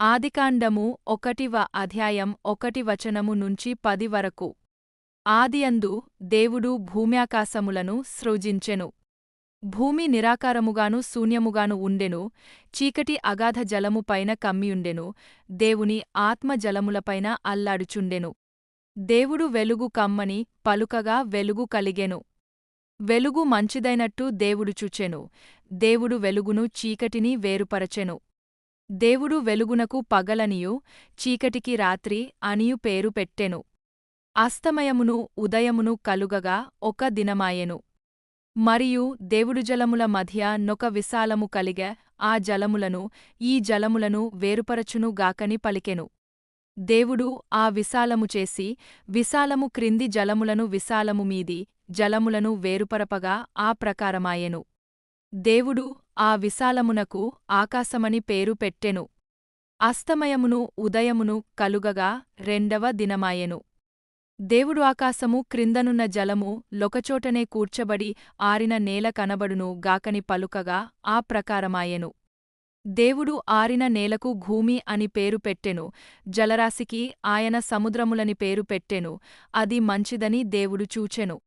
ఆదికాండము ఒకటివ అధ్యాయం ఒకటి వచనము నుంచి పది వరకు. ఆదియందు దేవుడు భూమ్యాకాశములను సృజించెను. భూమి నిరాకారముగాను శూన్యముగాను ఉండెను చీకటి అగాధ జలము పైన కమ్మియుండెను దేవుని ఆత్మ జలములపైన అల్లాడుచుండెను. దేవుడు వెలుగు కమ్మని పలుకగా వెలుగు కలిగెను. వెలుగు మంచిదైనట్టు దేవుడు చూచెను. దేవుడు వెలుగును చీకటిని వేరుపరచెను. దేవుడు వెలుగునకు పగలనియు చీకటికి రాత్రి అనియు పేరు పెట్టెను. అస్తమయమును ఉదయమును కలుగగా ఒక దినమాయెను. మరియు దేవుడు జలముల మధ్య నొక విశాలము కలిగ ఆ జలములను ఈ జలములను వేరుపరచును గాకని పలికెను. దేవుడు ఆ విశాలము చేసి విశాలము క్రింది జలములను విశాలము మీది జలములను వేరుపరపగా ఆ ప్రకారమాయెను. దేవుడు ఆ విశాలమునకు ఆకాశమని పేరు పెట్టెను. అస్తమయమును ఉదయమును కలుగగా రెండవ దినమాయెను. దేవుడు ఆకాశము క్రిందనున్న జలము లొకచోటనే కూర్చబడి ఆరిన నేల కనబడును గాకని పలుకగా ఆ ప్రకారమాయెను. దేవుడు ఆరిన నేలకు భూమి అని పేరు పెట్టెను. జలరాశికి ఆయన సముద్రములని పేరు పెట్టెను. అది మంచిదని దేవుడు చూచెను.